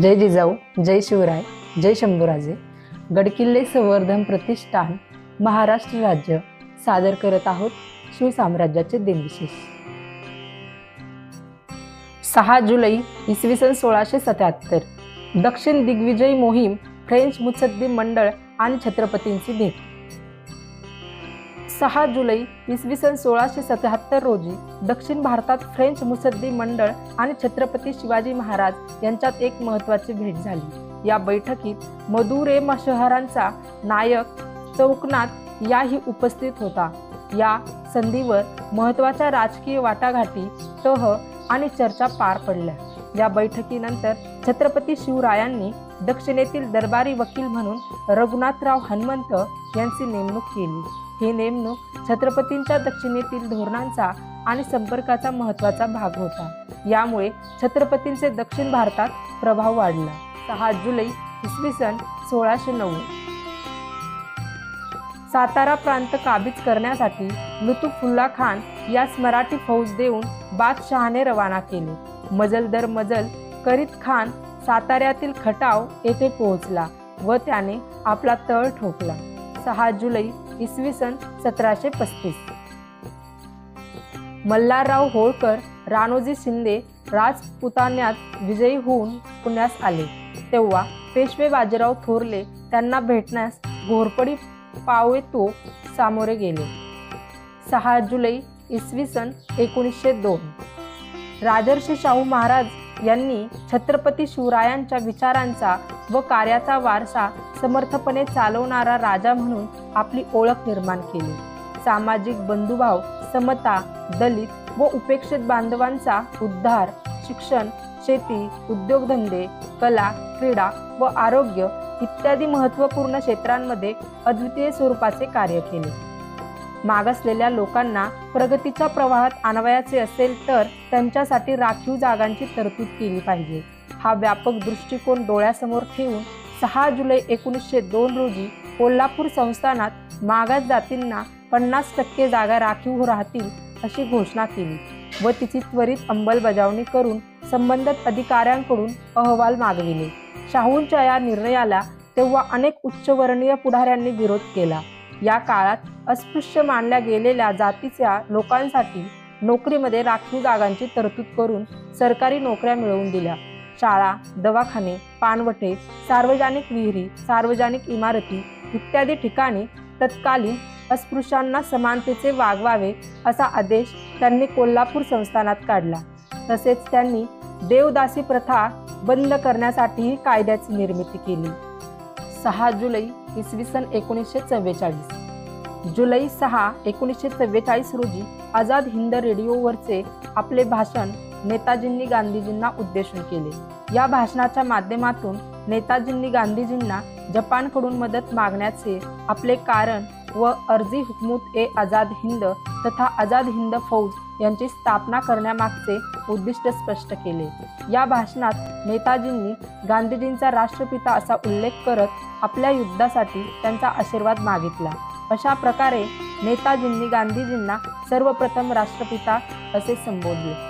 जय जिजाऊ जय शिवराय जय शंभूराजे. गडकिल्ले संवर्धन प्रतिष्ठान महाराष्ट्र राज्य. सादर करत आहोत शिवसाम्राज्याचे दिनविशेष. सहा जुलै इसवी सन सोळाशे सत्याहत्तर. दक्षिण दिग्विजय मोहीम फ्रेंच मुत्सद्दी मंडळ आणि छत्रपतींची भेट. सहा जुलै इसवी सन सोळाशे सत्याहत्तर रोजी दक्षिण भारतात फ्रेंच मुसद्दी मंडळ आणि छत्रपती शिवाजी महाराज यांच्यात एक महत्त्वाची भेट झाली. या बैठकीत मधुरेम शहरांचा नायक चौकनाथ याही उपस्थित होता. या संधीवर महत्त्वाच्या राजकीय वाटाघाटी तह आणि चर्चा पार पडल्या. या बैठकीनंतर छत्रपती शिवरायांनी दक्षिणेतील दरबारी वकील म्हणून रघुनाथराव हनुमंत यांची नेमणूक केली. ही नेमणूक छत्रपतींच्या दक्षिणेतील धोरणांचा आणि संपर्काचा महत्त्वाचा भाग होता. यामुळे छत्रपतींचे दक्षिण भारतात प्रभाव वाढला. सहा जुलै इसवी सन सोळाशे नव्वद सातारा प्रांत काबीज करण्यासाठी लुतुफुल्ला खान यास मराठी फौज देऊन बादशहाने रवाना केले. मजल दर मजल करीत खान साताऱ्यातील खटाव येथे पोहोचला व त्याने आपला तळ ठोकला. सहा जुलै इसवी सन सतराशे पस्तीस. मल्हारराव होळकर राणोजी शिंदे राजपुतान्यात विजयी होऊन पुण्यास आले. तेव्हा पेशवे बाजीराव थोरले त्यांना भेटण्यास घोरपडी पावे तो सामोरे गेले. सहा जुलै इसवी सन एकोणीसशे दोन. राजर्षी शाहू महाराज यांनी छत्रपती शिवरायांच्या विचारांचा व कार्याचा वारसा समर्थपणे चालवणारा राजा म्हणून आपली ओळख निर्माण केली. सामाजिक बंधुभाव समता दलित व उपेक्षित बांधवांचा उद्धार शिक्षण शेती उद्योगधंदे कला क्रीडा व आरोग्य इत्यादी महत्त्वपूर्ण क्षेत्रांमध्ये अद्वितीय स्वरूपाचे कार्य केले. मागासलेल्या लोकांना प्रगतीच्या प्रवाहात आणवायचे असेल तर त्यांच्यासाठी राखीव जागांची तरतूद केली पाहिजे. हा व्यापक दृष्टिकोन डोळ्यासमोर ठेवून सहा जुलै एकोणीसशे दोन रोजी कोल्हापूर संस्थानात मागास जातींना पन्नास टक्के जागा राखीव राहतील अशी घोषणा केली व तिची त्वरित अंमलबजावणी करून संबंधित अधिकाऱ्यांकडून अहवाल मागविले. शाहूंच्या या निर्णयाला तेव्हा अनेक उच्चवर्णीय पुढाऱ्यांनी विरोध केला. या काळात अस्पृश्य मानल्या गेलेल्या जातीच्या लोकांसाठी नोकरीमध्ये राखीव जागांची तरतूद करून सरकारी नोकऱ्या मिळवून दिल्या. शाळा दवाखाने पानवटे सार्वजनिक विहिरी सार्वजनिक इमारती इत्यादी ठिकाणी तत्कालीन अस्पृश्यांना समानतेचे वागवावे असा आदेश त्यांनी कोल्हापूर संस्थानात काढला. तसेच त्यांनी देवदासी प्रथा बंद करण्यासाठीही कायद्याची निर्मिती केली. सहा जुलै इसवी सन एकोणीसशे चव्वेचाळीस. जुलै सहा एकोणीसशे चव्वेचाळीस रोजी आझाद हिंद रेडिओवरचे आपले भाषण नेताजींनी गांधीजींना उद्देशून केले. या भाषणाच्या माध्यमातून नेताजींनी गांधीजींना जपानकडून मदत मागण्याचे आपले कारण व अर्जी हुकमूत ए आझाद हिंद तथा आझाद हिंद फौज यांची स्थापना करण्यामागचे उद्दिष्ट स्पष्ट केले. या भाषणात नेताजींनी गांधीजींचा राष्ट्रपिता असा उल्लेख करत आपल्या युद्धासाठी त्यांचा आशीर्वाद मागितला. अशा प्रकारे नेताजींनी गांधीजींना सर्वप्रथम राष्ट्रपिता असे संबोधले.